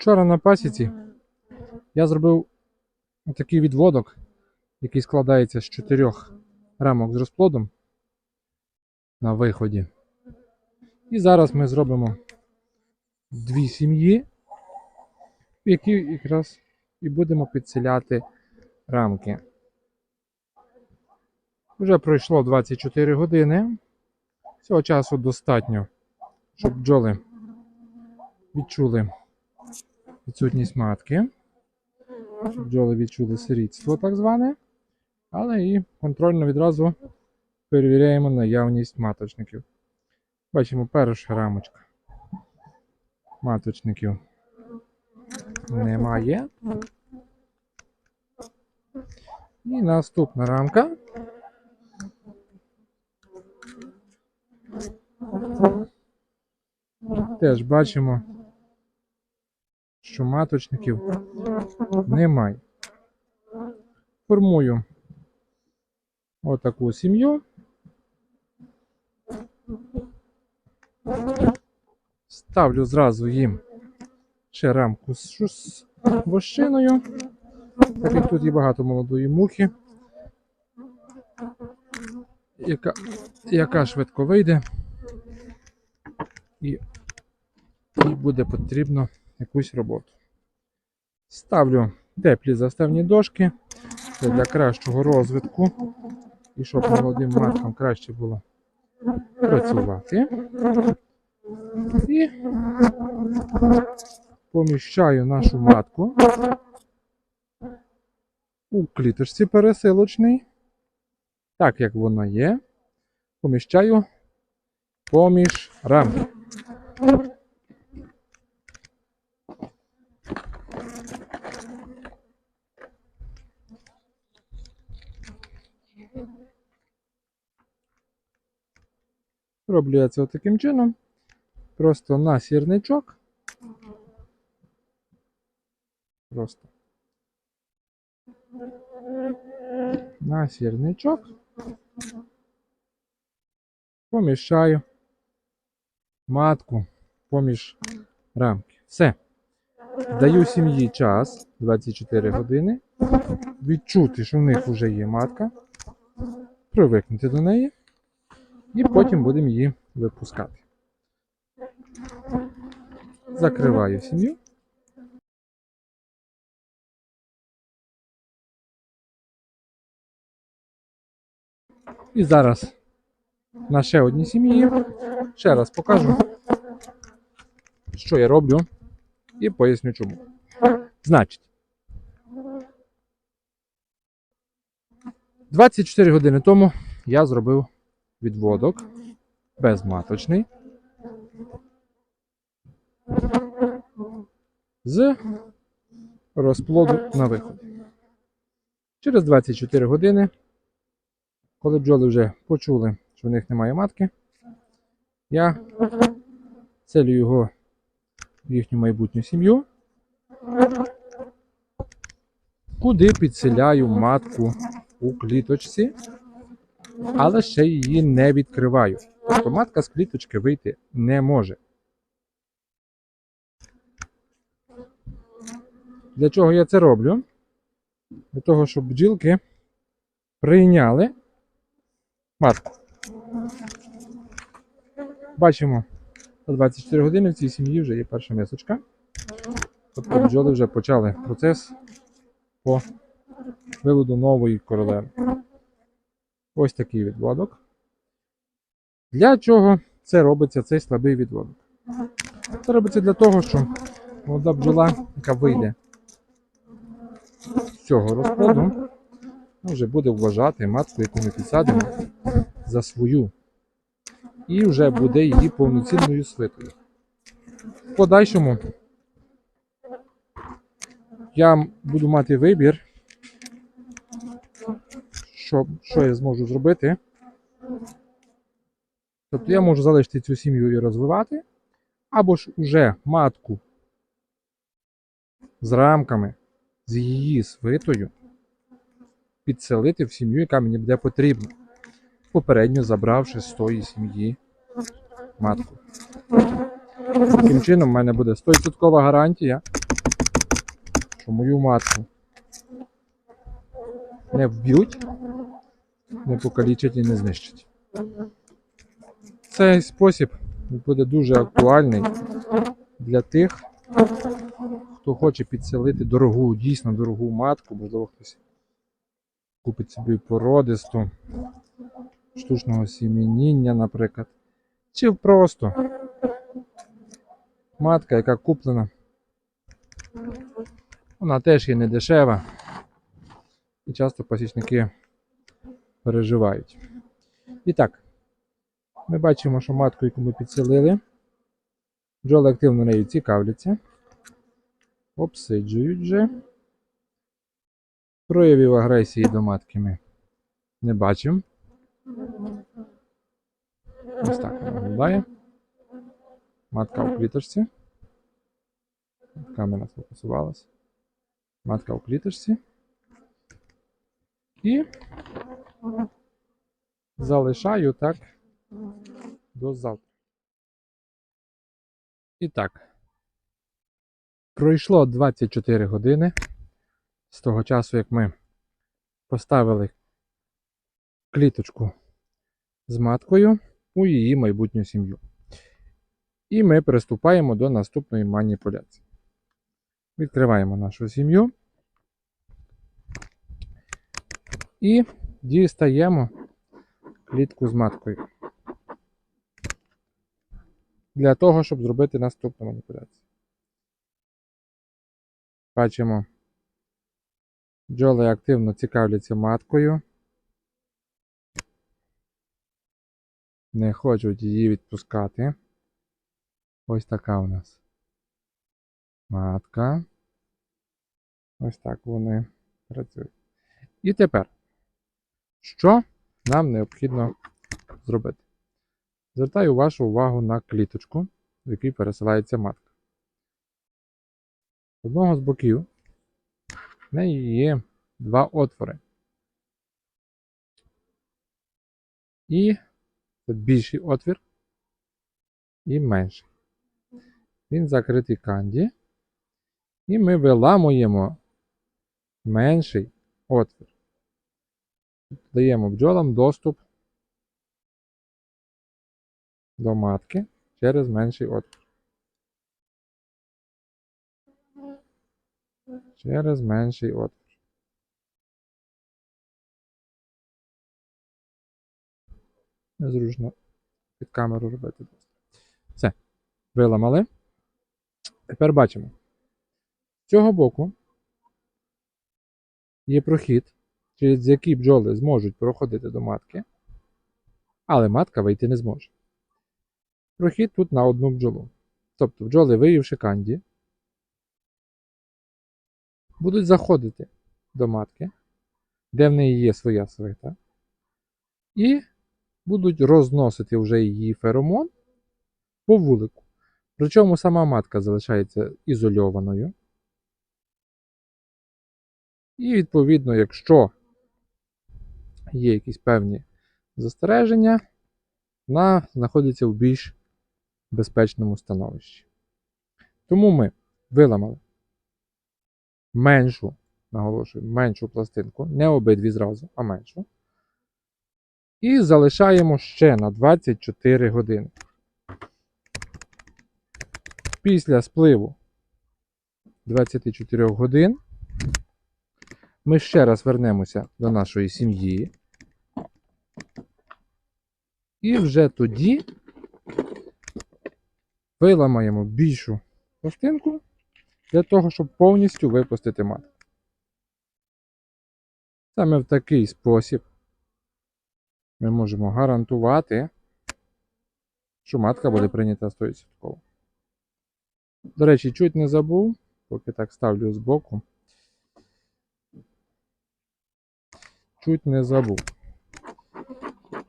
Вчора на пасіці я зробив такий відводок, який складається з чотирьох рамок з розплодом на виході. І зараз ми зробимо дві сім'ї, в які якраз і будемо підселяти рамки. Вже пройшло 24 години. Цього часу достатньо, щоб бджоли відчули відсутність матки. Щоб бджоли відчули сирітство так зване. Але і контрольно відразу перевіряємо наявність маточників. Бачимо перша рамочка. Маточників немає. І наступна рамка. Теж бачимо, що маточників немає. Формую отаку сім'ю. Ставлю зразу їм ще рамку з вощиною, так як тут є багато молодої мухи, яка, яка швидко вийде, і, і буде потрібно якусь роботу. Ставлю теплі заставні дошки це для кращого розвитку і щоб молодим маткам краще було працювати. І поміщаю нашу матку у кліточці пересилочний, так як воно є, поміщаю поміж рамки. Роблю я це таким чином. Просто на сірничок. Просто. На сірничок. Поміщаю матку поміж рамки. Все. Даю сім'ї час 24 години. Відчути, що в них вже є матка. Привикнути до неї. І потім будемо її випускати. Закриваю сім'ю. І зараз на ще одній сім'ї ще раз покажу, що я роблю, і поясню чому. Значить, 24 години тому я зробив відводок безматочний з розплоду на виході. Через 24 години, коли бджоли вже почули, що в них немає матки, я целю його в їхню майбутню сім'ю, куди підселяю матку у кліточці, але ще її не відкриваю. Тобто матка з кліточки вийти не може. Для чого я це роблю? Для того, щоб бджілки прийняли матку. Бачимо, за 24 години в цій сім'ї вже є перша мисочка. Тобто бджоли вже почали процес по виводу нової королеви. Ось такий відводок. Для чого це робиться цей слабий відводок? Це робиться для того, що молода бджола, яка вийде з цього розплоду, вже буде вважати матку, яку ми підсадимо, за свою. І вже буде її повноцінною свитою. В подальшому я буду мати вибір, що, що я зможу зробити. Тобто я можу залишити цю сім'ю і розвивати, або ж уже матку з рамками, з її свитою підселити в сім'ю, яка мені буде потрібна, попередньо забравши з тої сім'ї матку. Таким чином, в мене буде 100% гарантія, що мою матку не вб'ють, не покалічать і не знищать. Цей спосіб буде дуже актуальний для тих, хто хоче підселити дорогу, дійсно дорогу матку, можливо, хтось купить собі породисту, штучного сім'яніння, наприклад. Чи просто матка, яка куплена. Вона теж є не дешева. І часто пасічники переживають. І так, ми бачимо, що матку, яку ми підселили, бджоли активно нею цікавляться, обсиджують вже. Проявів агресії до матки ми не бачимо. Ось так вона виглядає. Матка у кліточці. Камера сфокусувалась. Матка у кліточці. І залишаю так до завтра. І так. Пройшло 24 години з того часу, як ми поставили кліточку з маткою у її майбутню сім'ю. І ми приступаємо до наступної маніпуляції. Відкриваємо нашу сім'ю і дістаємо клітку з маткою. Для того, щоб зробити наступну маніпуляцію. Бачимо, бджоли активно цікавляться маткою. Не хочуть її відпускати. Ось така у нас матка. Ось так вони працюють. І тепер, що нам необхідно зробити? Звертаю вашу увагу на кліточку, в якій пересилається матка. З одного з боків в неї є два отвори. І це більший отвір і менший. Він закритий канді. І ми виламуємо менший отвір. Даємо бджолам доступ до матки через менший отвір. Через менший отвір. Незручно під камеру робити. Все. Виламали. Тепер бачимо. З цього боку є прохід, через який бджоли зможуть проходити до матки, але матка вийти не зможе. Прохід тут на одну бджолу. Тобто бджоли, виївши канді, будуть заходити до матки, де в неї є своя свита, і будуть розносити вже її феромон по вулику. Причому сама матка залишається ізольованою. І, відповідно, якщо є якісь певні застереження, вона знаходиться в більш безпечному становищі. Тому ми виламали меншу, наголошую, меншу пластинку, не обидві зразу, а меншу. І залишаємо ще на 24 години. Після спливу 24 годин ми ще раз вернемося до нашої сім'ї. І вже тоді виламаємо більшу пластинку для того, щоб повністю випустити матку. Саме в такий спосіб ми можемо гарантувати, що матка буде прийнята 100%. До речі, чуть не забув, поки так ставлю збоку. Чуть не забув.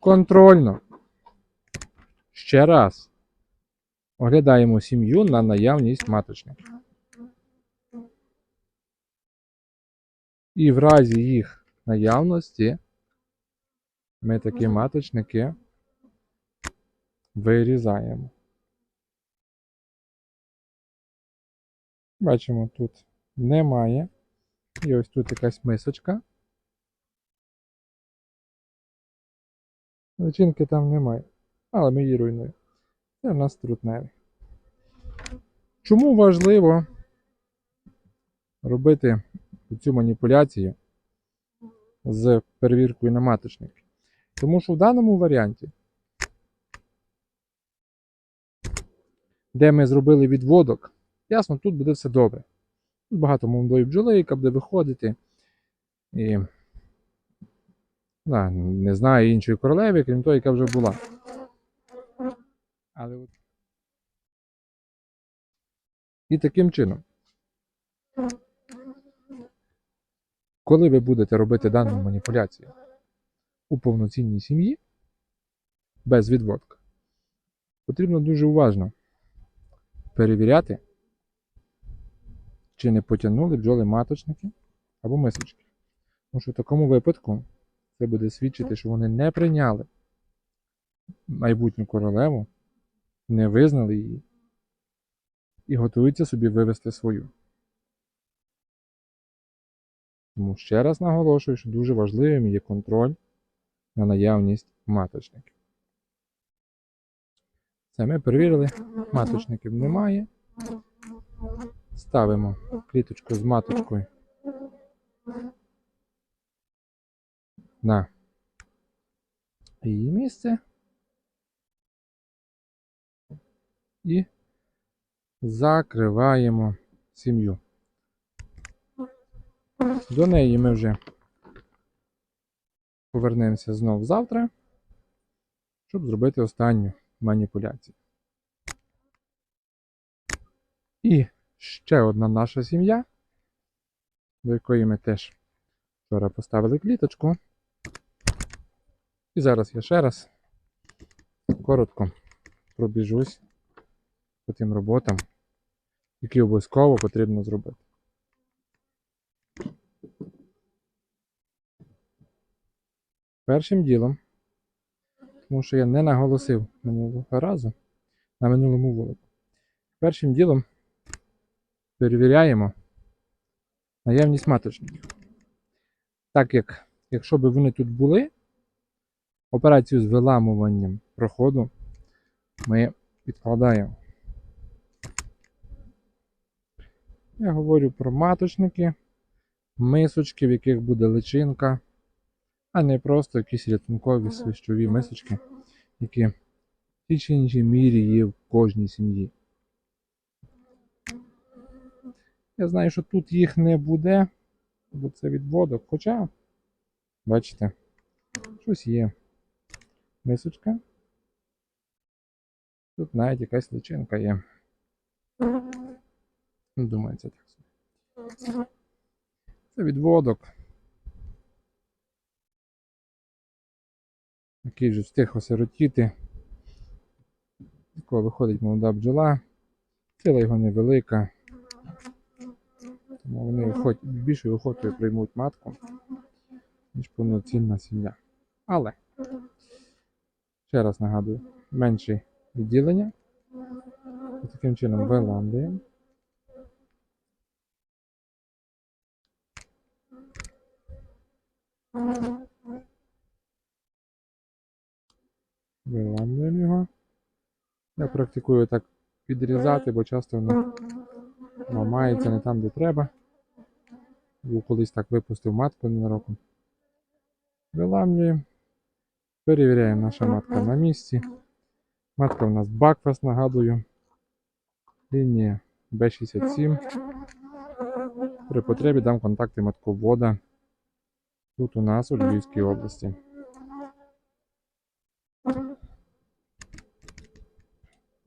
Контрольно. Ще раз. Оглядаємо сім'ю на наявність маточників. І в разі їх наявності ми такі маточники вирізаємо. Бачимо тут немає. І ось тут якась мисочка. Личинки там немає. Але ми її руйнуємо. Це в нас трутневий. Чому важливо робити цю маніпуляцію з перевіркою на маточники? Тому що в даному варіанті, де ми зробили відводок, ясно, тут буде все добре. Тут багато молодої бджоли, яка буде виходити. І да, не знаю іншої королеви, крім того, яка вже була. Але от... І таким чином, коли ви будете робити дану маніпуляцію у повноцінній сім'ї без відводка, потрібно дуже уважно перевіряти, чи не потягнули бджоли маточники або мисочки. Тому що в такому випадку це буде свідчити, що вони не прийняли майбутню королеву, не визнали її і готуються собі вивести свою. Тому ще раз наголошую, що дуже важливим є контроль на наявність маточників. Це ми перевірили, маточників немає. Ставимо кліточку з маточкою на її місце і закриваємо сім'ю. До неї ми вже повернемося знов завтра, щоб зробити останню маніпуляцію. І ще одна наша сім'я, до якої ми теж вчора поставили кліточку. І зараз я ще раз коротко пробіжусь по тим роботам, які обов'язково потрібно зробити. Першим ділом, тому що я не наголосив минулого разу на минулому вулику. Першим ділом перевіряємо наявність маточників. Так як, якщо б вони тут були, операцію з виламуванням проходу ми відкладаємо. Я говорю про маточники, мисочки, в яких буде личинка, а не просто якісь рятункові свищові мисочки, які в тій чи іншій мірі є в кожній сім'ї. Я знаю, що тут їх не буде, бо це відводок. Хоча, бачите, щось є. Мисочка. Тут навіть якась личинка є. Ну, Думаю, так собі. Це відводок. Який вже встиг осиротіти. Такого виходить молода бджола. Сила його невелика. Тому вони охот- більшою охотою приймуть матку, ніж повноцінна сім'я. Але, ще раз нагадую, менші відділення. І таким чином. Виламлюємо його. Я практикую так підрізати, бо часто воно ламається не там, де треба. Бо колись так випустив матку ненароком. Виламлюємо. Перевіряємо, наша матка на місці. Матка у нас Бакфаст, нагадую. Лінія Б67. При потребі дам контакти матковода. Тут у нас у Львівській області.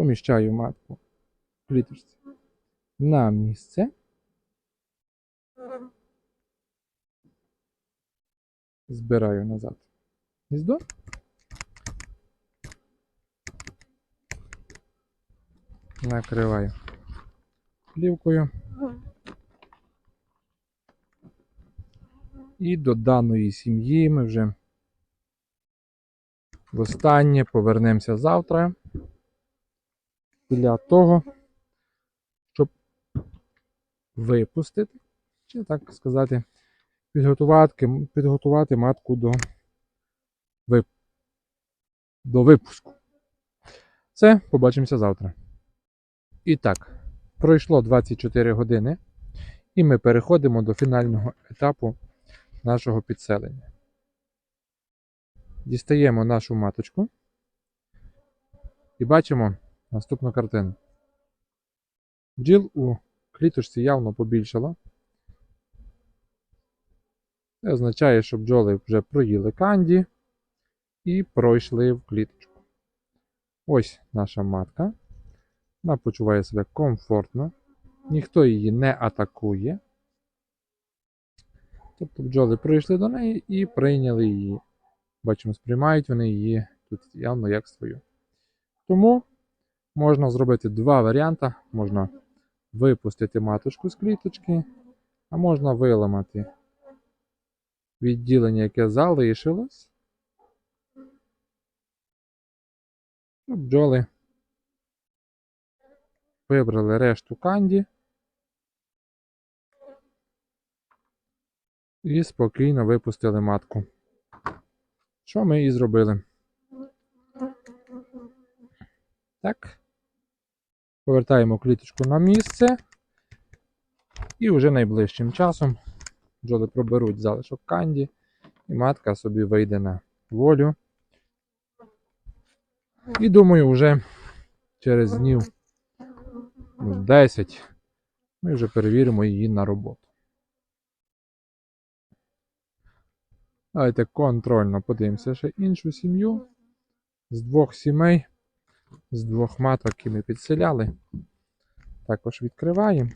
Поміщаю матку в кліточці на місце. Збираю назад гніздо. Накриваю плівкою. І до даної сім'ї ми вже востаннє повернемося завтра для того, щоб випустити, чи так сказати, підготувати, підготувати матку до, вип... до випуску. Все, побачимося завтра. І так, пройшло 24 години, і ми переходимо до фінального етапу нашого підселення. Дістаємо нашу маточку і бачимо наступну картину. Бджіл у кліточці явно побільшало. Це означає, що бджоли вже проїли канді і пройшли в кліточку. Ось наша матка. Вона почуває себе комфортно, ніхто її не атакує. Тобто бджоли прийшли до неї і прийняли її. Бачимо, сприймають вони її тут явно як свою. Тому можна зробити два варіанти. Можна випустити маточку з кліточки, а можна виламати відділення, яке залишилось. Щоб бджоли вибрали решту канді і спокійно випустили матку. Що ми і зробили? Так. Повертаємо кліточку на місце. І вже найближчим часом бджоли проберуть залишок канді, і матка собі вийде на волю. І думаю, вже через днів ну, 10 ми вже перевіримо її на роботу. Давайте контрольно подивимося ще іншу сім'ю. З двох сімей, з двох маток, які ми підселяли. Також відкриваємо.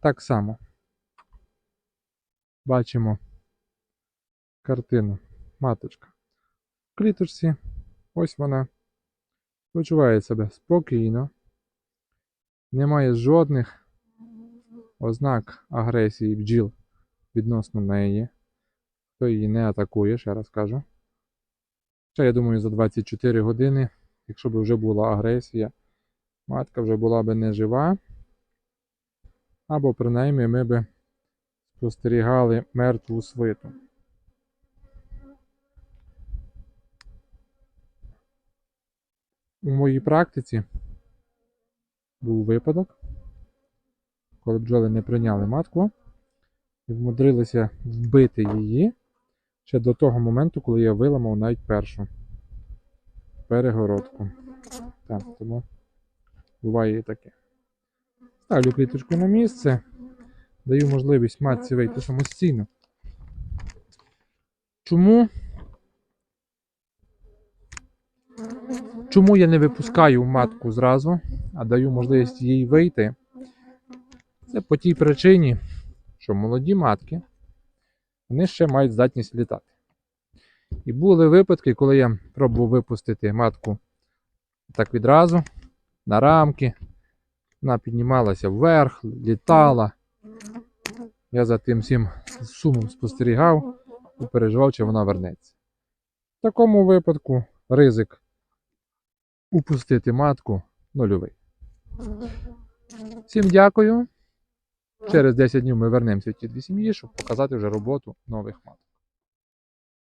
Так само бачимо картину. Маточка в кліточці. Ось вона. Почуває себе спокійно. Немає жодних ознак агресії бджіл відносно неї. Хто її не атакує, ще раз кажу. Ще, я думаю, за 24 години, якщо б вже була агресія, матка вже була б не жива. Або принаймні ми б спостерігали мертву свиту. У моїй практиці був випадок, коли бджоли не прийняли матку і вмудрилися вбити її ще до того моменту, коли я виламав навіть першу перегородку. Так, тому буває і таке. Ставлю кліточку на місце, даю можливість матці вийти самостійно. Чому? Чому я не випускаю матку зразу, а даю можливість їй вийти? Це по тій причині, що молоді матки вони ще мають здатність літати. І були випадки, коли я пробував випустити матку так відразу на рамки. Вона піднімалася вверх, літала. Я за тим всім сумом спостерігав і переживав, чи вона вернеться. В такому випадку ризик упустити матку нульовий. Всім дякую. Через 10 днів ми вернемося в ті дві сім'ї, щоб показати вже роботу нових маток.